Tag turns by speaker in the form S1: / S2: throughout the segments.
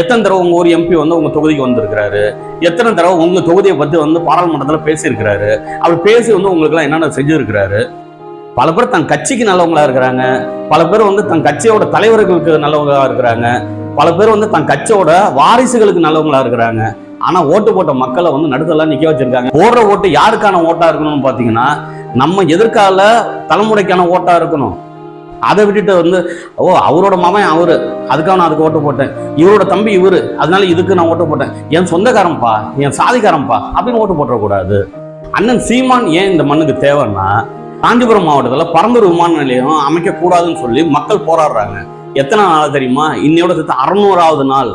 S1: எத்தனை தடவை உங்கள் ஒரு எம்பி வந்து உங்கள் தொகுதிக்கு வந்திருக்கிறாரு? எத்தனை தடவை உங்கள் தொகுதியை பற்றி வந்து பாராளுமன்றத்தில் பேசியிருக்கிறாரு? அவர் பேசி வந்து உங்களுக்கெல்லாம் என்னென்ன செஞ்சுருக்கிறாரு? பல பேர் தன் கட்சிக்கு நல்லவங்களா இருக்கிறாங்க. பல பேர் வந்து தன் கட்சியோட தலைவர்களுக்கு நல்லவங்களா இருக்கிறாங்க. பல பேர் வந்து தன் கட்சியோட வாரிசுகளுக்கு நல்லவங்களா இருக்கிறாங்க. ஆனா ஓட்டு போட்ட மக்களை வந்து நடுத்தலாம் நிக்க வச்சிருக்காங்க. போடுற ஓட்டு யாருக்கான ஓட்டா இருக்கணும்னு பாத்தீங்கன்னா நம்ம எதிர்கால தலைமுறைக்கான ஓட்டா இருக்கணும். அதை விட்டுட்டு வந்து ஓ அவரோட மாமன் அவரு. அதுக்காக நான் அதுக்கு ஓட்டு போட்டேன். இவரோட தம்பி இவரு. அதனால இதுக்கு நான் ஓட்டு போட்டேன். என் சொந்தக்காரன்ப்பா என் சாதிக்காரன்ப்பா அப்படின்னு ஓட்டு போட்டுறக்கூடாது. அண்ணன் சீமான் ஏன் இந்த மண்ணுக்கு தேவைன்னா காஞ்சிபுரம் மாவட்டத்தில் பரந்தூர் விமான நிலையம் அமைக்கக்கூடாதுன்னு சொல்லி மக்கள் போராடுறாங்க. எத்தனை நாள் தெரியுமா? இன்னையோட சேர்த்து அறுநூறாவது நாள்.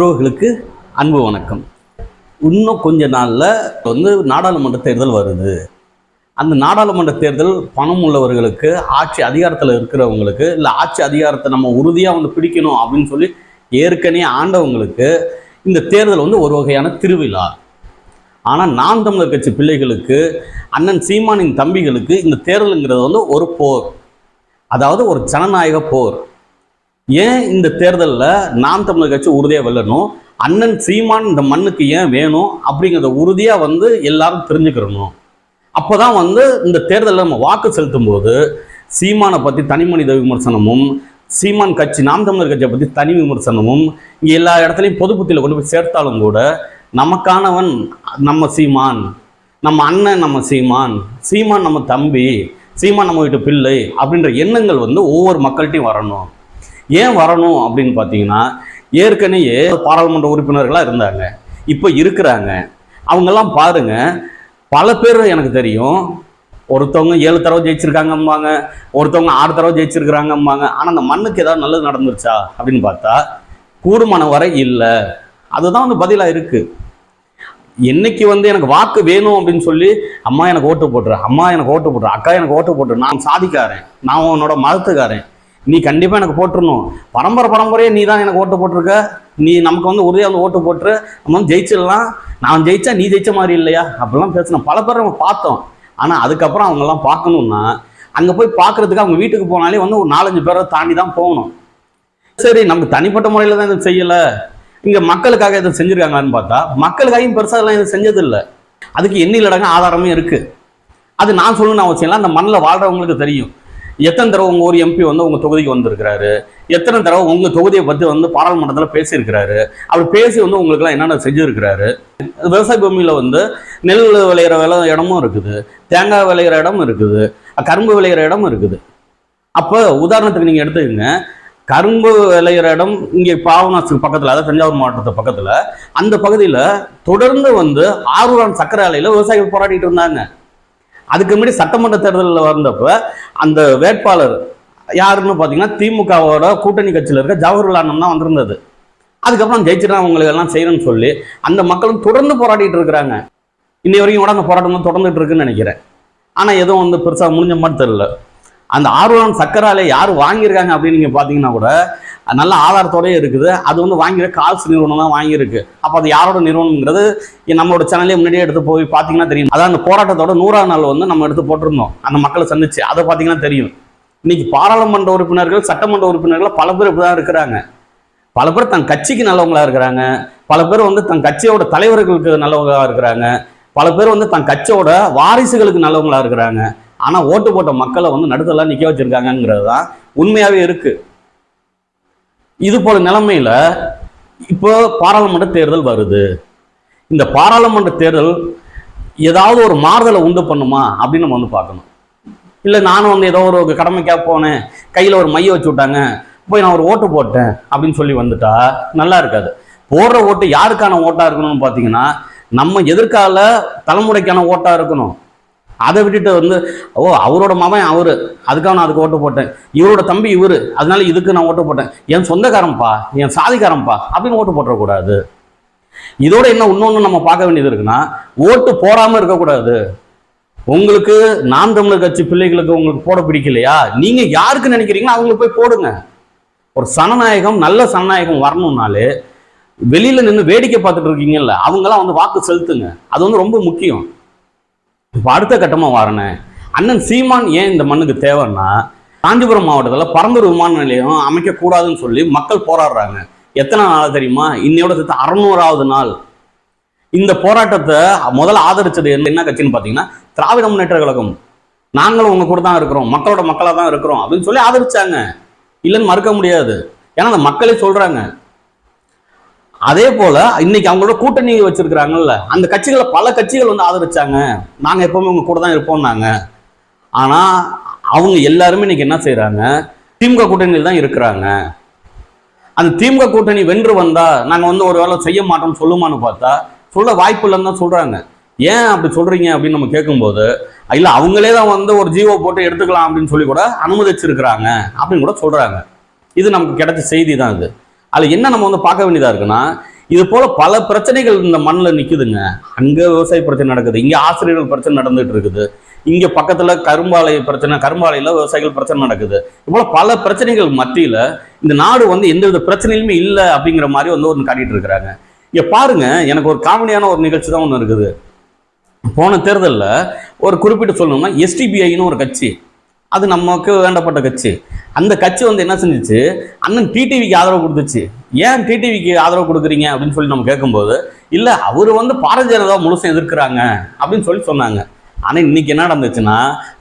S1: உறவுகளுக்கு அன்பு வணக்கம். இன்னும் கொஞ்ச நாளில் வந்து நாடாளுமன்ற தேர்தல் வருது. அந்த நாடாளுமன்ற தேர்தல் பணம் உள்ளவர்களுக்கு ஆட்சி அதிகாரத்தில் இருக்கிறவங்களுக்கு இல்லை ஆட்சி அதிகாரத்தை நம்ம உறுதியாக வந்து பிடிக்கணும் அப்படின்னு சொல்லி ஏற்கனவே ஆண்டவங்களுக்கு இந்த தேர்தல் வந்து ஒரு வகையான திருவிழா. ஆனால் நாம் தமிழர் கட்சி பிள்ளைகளுக்கு அண்ணன் சீமானின் தம்பிகளுக்கு இந்த தேர்தலுங்கிறது வந்து ஒரு போர். அதாவது ஒரு ஜனநாயக போர். ஏன் இந்த தேர்தலில் நாம் தமிழர் கட்சி உறுதியாக வெல்லணும்? அண்ணன் சீமான் இந்த மண்ணுக்கு ஏன் வேணும் அப்படிங்கிறத உறுதியாக வந்து எல்லாரும் தெரிஞ்சுக்கிறணும். அப்போ தான் வந்து இந்த தேர்தலில் நம்ம வாக்கு செலுத்தும் போது சீமானை பற்றி தனி மனித விமர்சனமும் சீமான் கட்சி நாம் தமிழர் கட்சியை பற்றி தனி விமர்சனமும் இங்கே எல்லா இடத்துலையும் பொது புத்தியில் கொண்டு போய் சேர்த்தாலும் கூட நமக்கானவன் நம்ம சீமான் நம்ம அண்ணன் நம்ம சீமான் சீமான் நம்ம தம்பி சீமான் நம்ம வீட்டு பிள்ளை அப்படின்ற எண்ணங்கள் வந்து ஒவ்வொரு மக்கள்கிட்டையும் வரணும். ஏன் வரணும் அப்படின்னு பார்த்தீங்கன்னா ஏற்கனவே பாராளுமன்ற உறுப்பினர்களாக இருந்தாங்க. இப்போ இருக்கிறாங்க. அவங்கெல்லாம் பாருங்க. பல பேர் எனக்கு தெரியும். ஒருத்தவங்க ஏழு தடவை ஜெயிச்சிருக்காங்கம்பாங்க. ஒருத்தவங்க ஆறு தடவை ஜெயிச்சிருக்கிறாங்கம்பாங்க. ஆனால் அந்த மண்ணுக்கு ஏதாவது நல்லது நடந்துருச்சா அப்படின்னு பார்த்தா கூடுமான வரை இல்லை. அதுதான் வந்து பதிலாக இருக்குது என்னைக்கு வந்து எனக்கு வாக்கு வேணும் அப்படின்னு சொல்லி அம்மா எனக்கு ஓட்டு போட்டுரு அம்மா எனக்கு ஓட்டு போட்டுரு அக்கா எனக்கு ஓட்டு போட்டுரு நான் சாதிக்காரன் நான் உன்னோட மதத்துக்காரன் நீ கண்டிப்பாக எனக்கு போட்டுருணும் பரம்பரை பரம்பரையே நீ தான் எனக்கு ஓட்டு போட்டிருக்க. நீ நமக்கு வந்து உறுதியாக வந்து ஓட்டு போட்டுரு. நம்ம வந்து ஜெயிச்சிடலாம். நான் ஜெயிச்சா நீ ஜெயிச்ச மாதிரி இல்லையா? அப்படிலாம் பேசணும். பல பேர் நம்ம பார்த்தோம். ஆனால் அதுக்கப்புறம் அவங்கெல்லாம் பார்க்கணுன்னா அங்கே போய் பார்க்கறதுக்கு அவங்க வீட்டுக்கு போனாலே வந்து ஒரு நாலஞ்சு பேரை தாண்டி தான் போகணும். சரி நமக்கு தனிப்பட்ட முறையில் தான் இதை செய்யலை. இங்கே மக்களுக்காக இதை செஞ்சுருக்காங்கன்னு பார்த்தா மக்களுக்காகவும் பெருசாக எல்லாம் இதை செஞ்சதில்லை. அதுக்கு எண்ணிலடங்க ஆதாரமும் இருக்குது அது நான் சொல்லணும்னு அவசியம் இல்லை அந்த மண்ணில் வாழ்கிறவங்களுக்கு தெரியும். எத்தனை தடவை உங்கள் ஒரு எம்பி வந்து உங்கள் தொகுதிக்கு வந்திருக்கிறாரு? எத்தனை தடவை உங்கள் தொகுதியை பற்றி வந்து பாராளுமன்றத்தில் பேசியிருக்கிறாரு? அவர் பேசி வந்து உங்களுக்குலாம் என்னென்ன செஞ்சுருக்கிறாரு? விவசாய பூமியில் வந்து நெல் விளையிற வில இடமும் இருக்குது. தேங்காய் விளையிற இடம் இருக்குது. கரும்பு விளையிற இடம் இருக்குது. அப்போ உதாரணத்துக்கு நீங்கள் எடுத்துக்கங்க. கரும்பு விளையிற இடம் இங்கே பாவனாசுக்கு பக்கத்தில் அதாவது தஞ்சாவூர் மாவட்டத்து பக்கத்தில். அந்த பகுதியில் தொடர்ந்து வந்து ஆரூரான் சக்கரை ஆலையில் விவசாயிகள் போராடிட்டு இருந்தாங்க. அதுக்கு முன்னாடி சட்டமன்ற தேர்தலில் வந்தப்ப அந்த வேட்பாளர் யாருன்னு பார்த்தீங்கன்னா திமுகவோட கூட்டணி கட்சியில் இருக்க ஜவஹர்லால் அண்ணன் தான் வந்திருந்தது. அதுக்கப்புறம் ஜெயிச்சுட்டா அவங்களுக்கு எல்லாம் செய்யணும்னு சொல்லி அந்த மக்களும் தொடர்ந்து போராடிட்டு இருக்கிறாங்க. இன்னை வரைக்கும் கூட அந்த போராட்டம் தான் தொடர்ந்துட்டு இருக்குன்னு நினைக்கிறேன். ஆனால் எதுவும் வந்து பெருசாக முடிஞ்ச மாதிரி தெரியல. அந்த ஆர்வம் சக்கரால யார் வாங்கியிருக்காங்க அப்படின்னு நீங்கள் பார்த்தீங்கன்னா கூட நல்ல ஆதாரத்தோடயே இருக்குது. அது வந்து வாங்கிற கால்ஸ் நிறுவனம் தான் வாங்கியிருக்கு. அப்போ அது யாரோட நிறுவனங்கிறது நம்மளோட சேனல்லே முன்னாடியே எடுத்து போய் பார்த்தீங்கன்னா தெரியும். அதான் அந்த போராட்டத்தோட நூறாம் நாள் வந்து நம்ம எடுத்து போட்டிருந்தோம். அந்த மக்களை சந்திச்சு. அதை பார்த்தீங்கன்னா தெரியும். இன்னைக்கு பாராளுமன்ற உறுப்பினர்கள் சட்டமன்ற உறுப்பினர்கள் பல பேர் இப்படி தான் இருக்கிறாங்க. பல பேர் தன் கட்சிக்கு நல்லவங்களா இருக்கிறாங்க. பல பேர் வந்து தன் கட்சியோட தலைவர்களுக்கு நல்லவங்களா இருக்கிறாங்க. பல பேர் வந்து தன் கட்சியோட வாரிசுகளுக்கு நல்லவங்களா இருக்கிறாங்க. ஆனால் ஓட்டு போட்ட மக்களை வந்து நடுத்தலாம் நிற்க வச்சிருக்காங்கிறது தான் உண்மையாகவே இருக்கு. இது போல நிலைமையில இப்போ பாராளுமன்ற தேர்தல் வருது. இந்த பாராளுமன்ற தேர்தல் ஏதாவது ஒரு மாறுதலை உண்டு பண்ணுமா அப்படின்னு நம்ம வந்து பார்க்கணும். இல்லை நானும் வந்து ஏதோ ஒரு கடமைக்காக போனேன் கையில் ஒரு மைய வச்சு விட்டாங்க போய் நான் ஒரு ஓட்டு போட்டேன் அப்படின்னு சொல்லி வந்துட்டா நல்லா இருக்காது. போடுற ஓட்டு யாருக்கான ஓட்டாக இருக்கணும்னு பார்த்தீங்கன்னா நம்ம எதிர்கால தலைமுறைக்கான ஓட்டாக இருக்கணும். அதை விட்டுட்டு வந்து ஓ அவரோட மாமன் அவர். அதுக்காக நான் அதுக்கு ஓட்டு போட்டேன். இவரோட தம்பி இவரு. அதனால இதுக்கு நான் ஓட்டு போட்டேன். என் சொந்தக்காரன்ப்பா என் சாதிக்காரன்ப்பா அப்படின்னு ஓட்டு போட்டுறக்கூடாது. இதோட என்ன இன்னொன்று நம்ம பார்க்க வேண்டியது இருக்குன்னா ஓட்டு போடாமல் இருக்கக்கூடாது. உங்களுக்கு நாம் தமிழர் கட்சி பிள்ளைகளுக்கு உங்களுக்கு போட பிடிக்கலையா? நீங்க யாருக்கு நினைக்கிறீங்களோ அவங்களுக்கு போய் போடுங்க. ஒரு சனநாயகம் நல்ல சனநாயகம் வரணும்னாலே வெளியில நின்று வேடிக்கை பார்த்துட்டு இருக்கீங்கல்ல அவங்கெல்லாம் வந்து வாக்கு செலுத்துங்க. அது வந்து ரொம்ப முக்கியம். இப்போ அடுத்த கட்டமாக வரேன். அண்ணன் சீமான் ஏன் இந்த மண்ணுக்கு தேவைன்னா காஞ்சிபுரம் மாவட்டத்தில் பரந்தூர் விமான நிலையம் அமைக்கக்கூடாதுன்னு சொல்லி மக்கள் போராடுறாங்க. எத்தனை நாள் தெரியுமா? இன்னையோட சேர்த்து அறநூறாவது நாள். இந்த போராட்டத்தை முதல்ல ஆதரிச்சது என்ன கட்சின்னு பார்த்தீங்கன்னா திராவிட முன்னேற்ற கழகம். நாங்களும் உங்க கூட தான் இருக்கிறோம். மக்களோட மக்களாக தான் இருக்கிறோம் அப்படின்னு சொல்லி ஆதரிச்சாங்க. இல்லைன்னு மறுக்க முடியாது. ஏன்னா அந்த மக்களே சொல்றாங்க. அதே போல இன்னைக்கு அவங்களோட கூட்டணி வச்சிருக்கிறாங்கல்ல அந்த கட்சிகளை பல கட்சிகள் வந்து ஆதரிச்சாங்க. நாங்க எப்பவுமே உங்க கூட தான் இருப்போம்னாங்க ஆனா அவங்க எல்லாருமே இன்னைக்கு என்ன செய்யறாங்க திமுக கூட்டணியில் தான் இருக்கிறாங்க. அந்த திமுக கூட்டணி வென்று வந்தா நாங்க வந்து ஒரு வேளை செய்ய மாட்டோம் சொல்லுமான்னு பார்த்தா சொல்ல வாய்ப்பு இல்லைன்னு தான் சொல்றாங்க. ஏன் அப்படி சொல்றீங்க அப்படின்னு நம்ம கேட்கும்போது இல்ல அவங்களே தான் வந்து ஒரு ஜீவோ போட்டு எடுத்துக்கலாம் அப்படின்னு சொல்லி கூட அனுமதிச்சிருக்கிறாங்க அப்படின்னு கூட சொல்றாங்க. இது நமக்கு கிடைச்ச செய்தி தான் இது. அதில் என்ன நம்ம வந்து பார்க்க வேண்டியதாக இருக்குன்னா இது போல பல பிரச்சனைகள் இந்த மண்ணில் நிற்குதுங்க அங்கே விவசாய பிரச்சனை நடக்குது. இங்கே ஆசிரியர்கள் பிரச்சனை நடந்துட்டு இருக்குது. இங்கே பக்கத்தில் கரும்பாலை பிரச்சனை கரும்பாலையில் விவசாயிகள் பிரச்சனை நடக்குது. இது பல பிரச்சனைகள் மத்தியில் இந்த நாடு வந்து எந்தவித பிரச்சனையுமே இல்லை அப்படிங்கிற மாதிரி வந்து ஒன்று காட்டிட்டு இருக்கிறாங்க. இங்கே பாருங்க எனக்கு ஒரு காமெடியான ஒரு நிகழ்ச்சி தான் ஒன்று இருக்குது. போன தேர்தலில் ஒரு குறிப்பிட்டு சொல்லணும்னா எஸ்டிபிஐன்னு ஒரு கட்சி. அது நமக்கு வேண்டப்பட்ட கட்சி. அந்த கட்சி வந்து என்ன செஞ்சிச்சு? அண்ணன் டிடிவிக்கு ஆதரவு கொடுத்துச்சு. ஏன் டிடிவிக்கு ஆதரவு கொடுக்குறீங்க? அப்படின்னு சொல்லி நம்ம கேட்கும்போது இல்லை அவர் வந்து பாரதிய ஜனதா முழுசும் எதிர்க்கிறாங்க அப்படின்னு சொல்லி சொன்னாங்க. ஆனால் இன்னைக்கு என்ன நடந்துச்சுன்னா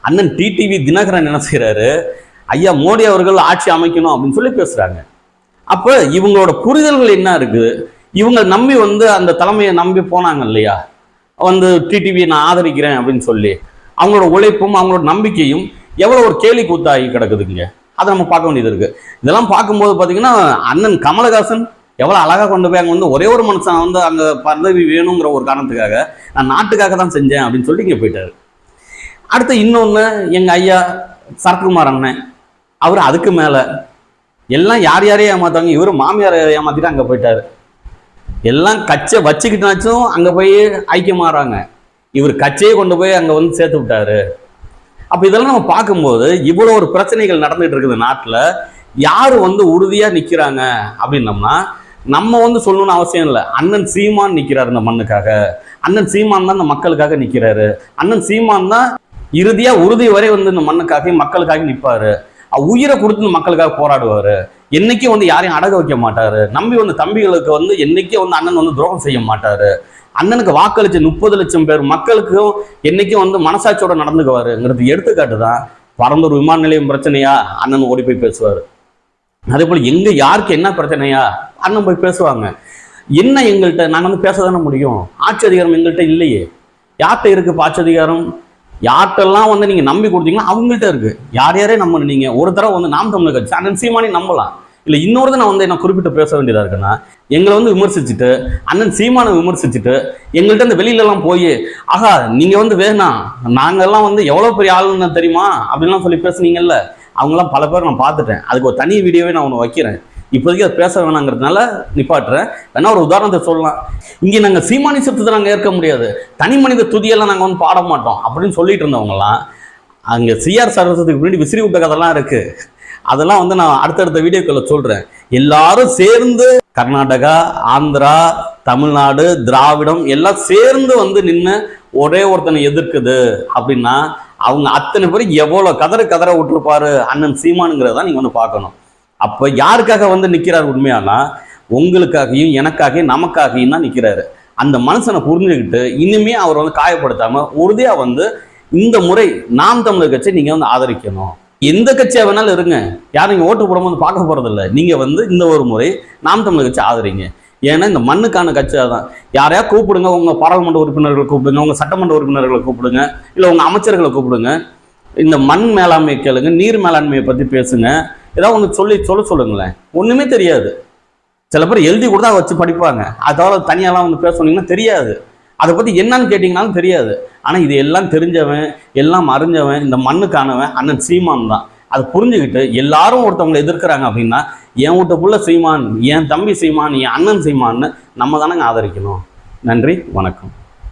S1: அண்ணன் டிடிவி தினகரன் என்ன செய்கிறாரு ஐயா மோடி அவர்கள் ஆட்சி அமைக்கணும் அப்படின்னு சொல்லி பேசுகிறாங்க அப்போ இவங்களோட புரிதல்கள் என்ன இருக்குது? இவங்க நம்பி வந்து அந்த தலைமையை நம்பி போனாங்க இல்லையா? வந்து டிடிவியை நான் ஆதரிக்கிறேன் அப்படின்னு சொல்லி. அவங்களோட உழைப்பும் அவங்களோட நம்பிக்கையும் எவ்வளோ ஒரு கேலி கூத்தாகி கிடக்குதுங்க. அதை நம்ம பார்க்க வேண்டியது இருக்குது இதெல்லாம் பார்க்கும்போது பார்த்தீங்கன்னா அண்ணன் கமலஹாசன் எவ்வளோ அழகாக கொண்டு போய் அங்கே வந்து ஒரே ஒரு மனுஷன் வந்து அங்கே பதவி வேணுங்கிற ஒரு காரணத்துக்காக நான் நாட்டுக்காக தான் செஞ்சேன் அப்படின்னு சொல்லிட்டு இங்கே போயிட்டார். அடுத்து இன்னொன்று எங்கள் ஐயா சரத்குமார் அண்ணன். அவர் அதுக்கு மேலே. எல்லாம் யார் யாரையும் ஏமாத்தாங்க இவர் மாமியாரை ஏமாத்திட்டு அங்கே போயிட்டார். எல்லாம் கச்சை வச்சுக்கிட்டாச்சும் அங்கே போய் ஐக்கியமாகறாங்க. இவர் கச்சையை கொண்டு போய் அங்கே வந்து சேர்த்து விட்டாரு. அப்போ இதெல்லாம் நம்ம பார்க்கும்போது இவ்வளோ ஒரு பிரச்சனைகள் நடந்துகிட்டு இருக்குது நாட்டில். யார் வந்து உறுதியாக நிற்கிறாங்க அப்படின்னம்னா நம்ம வந்து சொல்லணும்னு அவசியம் இல்லை. அண்ணன் சீமான் நிற்கிறார் இந்த மண்ணுக்காக. அண்ணன் சீமான் தான் இந்த மக்களுக்காக நிற்கிறாரு அண்ணன் சீமான் தான் இறுதியாக உறுதி வரை வந்து இந்த மண்ணுக்காக மக்களுக்காக நிற்பாரு உயிரை கொடுத்து இந்த மக்களுக்காக போராடுவார். என்னைக்கும் வந்து யாரையும் அடக வைக்க மாட்டார். நம்பி வந்து தம்பிகளுக்கு வந்து என்னைக்கே வந்து அண்ணன் வந்து துரோகம் செய்ய மாட்டார். அண்ணனுக்கு வாக்களிச்ச முப்பது லட்சம் பேர் மக்களுக்கும் என்னைக்கும் வந்து மனசாட்சியோட நடந்துக்குவாருங்கிறது எடுத்துக்காட்டு தான். பரந்தூர் விமான நிலையம் பிரச்சனையா? அண்ணன் ஓடி போய் பேசுவார். அதே போல் எங்க யாருக்கு என்ன பிரச்சனையா? அண்ணன் போய் பேசுவாங்க. என்ன எங்கள்கிட்ட நாங்கள் வந்து பேச தானே முடியும். ஆட்சி அதிகாரம் எங்கள்கிட்ட இல்லையே. யார்கிட்ட இருக்கு இப்போ ஆட்சி அதிகாரம்? யார்கிட்டெல்லாம் வந்து நீங்கள் நம்பி கொடுத்தீங்கன்னா அவங்கள்ட்ட இருக்கு. யார் யாரே நம்ம நீங்க. ஒரு தடவை வந்து நாம் தமிழர் கட்சி அண்ணன் சீமானி நம்பலாம். இல்லை இன்னொரு நான் வந்து என்ன குறிப்பிட்டு பேச வேண்டியதாக இருக்குன்னா எங்களை வந்து விமர்சிச்சுட்டு அண்ணன் சீமானை விமர்சிச்சுட்டு எங்கள்கிட்ட அந்த வெளியிலலாம் போய் ஆகா நீங்கள் வந்து வேணாம் நாங்கள்லாம் வந்து எவ்வளோ பெரிய ஆளுன்னு தெரியுமா? அப்படின்லாம் சொல்லி பேசுனீங்கல்ல அவங்களாம் பல பேர் நான் பார்த்துட்டேன். அதுக்கு ஒரு தனி வீடியோவே நான் ஒன்று வைக்கிறேன். இப்போதைக்கு அதை பேச வேணாங்கிறதுனால நிப்பாட்டுறேன். வேணா ஒரு உதாரணத்தை சொல்லலாம். இங்கே நாங்கள் சீமானி சத்தத்தை நாங்கள் ஏற்க முடியாது. தனி மனித துதியெல்லாம் நாங்கள் வந்து பாட மாட்டோம் அப்படின்னு சொல்லிட்டு இருந்தவங்கலாம் அங்கே சிஆர் சர்வசத்துக்கு முன்னாடி விசிறி விட்ட கதைலாம் இருக்குது அதெல்லாம் வந்து நான் அடுத்தடுத்த வீடியோக்களை சொல்கிறேன் எல்லாரும் சேர்ந்து கர்நாடகா ஆந்திரா தமிழ்நாடு திராவிடம் எல்லாம் சேர்ந்து வந்து நின்று ஒரே ஒருத்தனை எதிர்க்குது அப்படின்னா அவங்க அத்தனை பேரும் எவ்வளோ கதற கதற விட்டுருப்பாரு அண்ணன் சீமானுங்கிறத நீங்கள் வந்து பார்க்கணும். அப்போ யாருக்காக வந்து நிற்கிறார் உண்மையானா உங்களுக்காகவும் எனக்காகவும் நமக்காகவும் தான் நிற்கிறாரு அந்த மனுஷனை புரிஞ்சுக்கிட்டு இனிமே அவர் வந்து காயப்படுத்தாமல் உறுதியாக வந்து இந்த முறை நாம் தமிழர் கட்சி நீங்கள் வந்து ஆதரிக்கணும். எந்த கட்சியாக வேணாலும் இருங்க. யாரும் நீங்கள் ஓட்டு போடும்போது பார்க்க போகிறதில்ல நீங்கள் வந்து இந்த ஒரு முறை நாம் தமிழர் கட்சி ஆதரிங்க. ஏன்னா இந்த மண்ணுக்கான கட்சியாக தான் யாரையா கூப்பிடுங்க உங்கள் பாராளுமன்ற உறுப்பினர்களை கூப்பிடுங்க உங்கள் சட்டமன்ற உறுப்பினர்களை கூப்பிடுங்க இல்லை உங்கள் அமைச்சர்களை கூப்பிடுங்க. இந்த மண் மேலாண்மை கேளுங்க நீர் மேலாண்மையை பற்றி பேசுங்க. ஏதாவது ஒன்று சொல்லி சொல்ல சொல்லுங்களேன். ஒன்றுமே தெரியாது. சில பேர் எழுதி கூட தான் வச்சு படிப்பாங்க. அதாவது தனியாலாம் வந்து பேச சொன்னீங்கன்னா தெரியாது. அதை பற்றி என்னன்னு கேட்டிங்கனாலும் தெரியாது. ஆனால் இது எல்லாம் தெரிஞ்சவன் எல்லாம் அறிஞ்சவன் இந்த மண்ணுக்கானவன் அண்ணன் சீமான் தான். அதை புரிஞ்சுக்கிட்டு எல்லாரும் ஒருத்தவங்களை எதிர்க்கிறாங்க அப்படின்னா என் வீட்டு புள்ள சீமான் என் தம்பி சீமான் என் அண்ணன் சீமான்னு நம்ம தானங்க ஆதரிக்கணும். நன்றி வணக்கம்.